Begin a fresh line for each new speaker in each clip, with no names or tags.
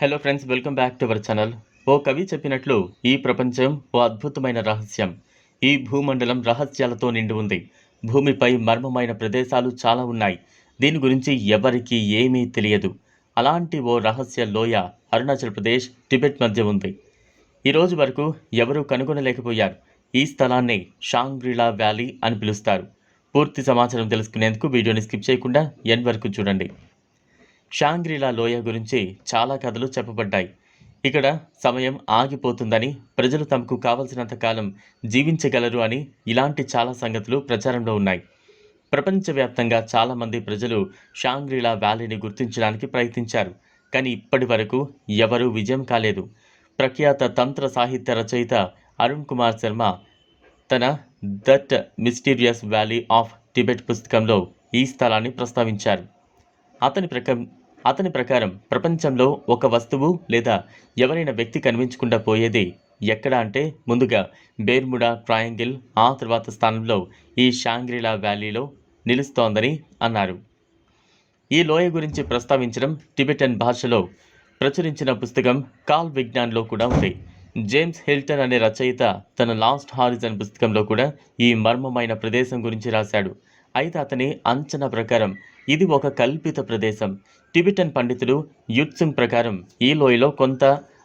Hello friends welcome back to our channel ఓ కవి చెప్పినట్లు ఈ ప్రపంచం ఓ అద్భుతమైన రహస్యం. ఈ భూమండలం రహస్యాలతో నిండి ఉంది. భూమిపై మర్మమైన ప్రదేశాలు చాలా ఉన్నాయి. దీని గురించి ఎవరికీ ఏమీ తెలియదు. అలాంటి ఓ రహస్య లోయ అరుణాచల్ ప్రదేశ్ టిబెట్ మధ్య ఉంది. ఈ రోజు వరకు ఎవరూ కనుగొనలేకపోయారు. ఈ స్థలాన్ని షాంగ్రిలా వ్యాలీ అని పిలుస్తారు. పూర్తి సమాచారం తెలుసుకునేందుకు వీడియోని స్కిప్ చేయకుండా ఎన్ వరకు చూడండి. షాంగ్రీలా లోయ గురించి చాలా కథలు చెప్పబడ్డాయి. ఇక్కడ సమయం ఆగిపోతుందని ప్రజలు తమకు కావలసినంత కాలం జీవించగలరు అని ఇలాంటి చాలా సంగతులు ప్రచారంలో ఉన్నాయి. ప్రపంచవ్యాప్తంగా చాలామంది ప్రజలు షాంగ్రీలా వ్యాలీని గుర్తించడానికి ప్రయత్నించారు కానీ ఇప్పటి వరకు ఎవరూ విజయం కాలేదు. ప్రఖ్యాత తంత్ర సాహిత్య రచయిత అరుణ్ కుమార్ శర్మ తన that mysterious valley of Tibet పుస్తకంలో ఈ స్థలాన్ని ప్రస్తావించారు. అతని ప్రకారం అతని ప్రకారం ప్రపంచంలో ఒక వస్తువు లేదా ఎవరైనా వ్యక్తి కనిపించకుండా పోయేది ఎక్కడ అంటే ముందుగా బేర్ముడా ట్రయాంగిల్ ఆ తర్వాత స్థానంలో ఈ షాంగ్రిలా వ్యాలీలో నిలుస్తోందని అన్నారు. ఈ లోయ గురించి ప్రస్తావించడం టిబెటన్ భాషలో ప్రచురించిన పుస్తకం కాల్ విజ్ఞాన్లో కూడా ఉంది. జేమ్స్ హిల్టన్ అనే రచయిత తన లాస్ట్ హారిజన్ పుస్తకంలో కూడా ఈ మర్మమైన ప్రదేశం గురించి రాశాడు. అయితే అతని అంచనా ప్రకారం ఇది ఒక కల్పిత ప్రదేశం. టిబిటన్ పండితుడు యుత్సుంగ్ ప్రకారం ఈ లోయలో కొంత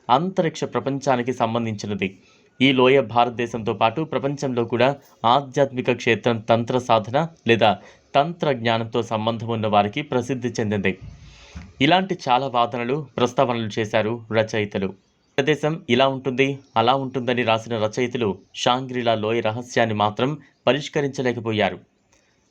అంతరిక్ష ప్రపంచానికి సంబంధించినది. ఈ లోయ భారతదేశంతో పాటు ప్రపంచంలో కూడా ఆధ్యాత్మిక క్షేత్రం తంత్ర సాధన లేదా తంత్ర జ్ఞానంతో సంబంధం ఉన్న వారికి ప్రసిద్ధి చెందింది. ఇలాంటి చాలా వాదనలు ప్రస్తావనలు చేశారు రచయితలు. ప్రదేశం ఇలా ఉంటుంది అలా ఉంటుందని రాసిన రచయితలు షాంగ్రిలా లోయ రహస్యాన్ని మాత్రం పరిష్కరించలేకపోయారు.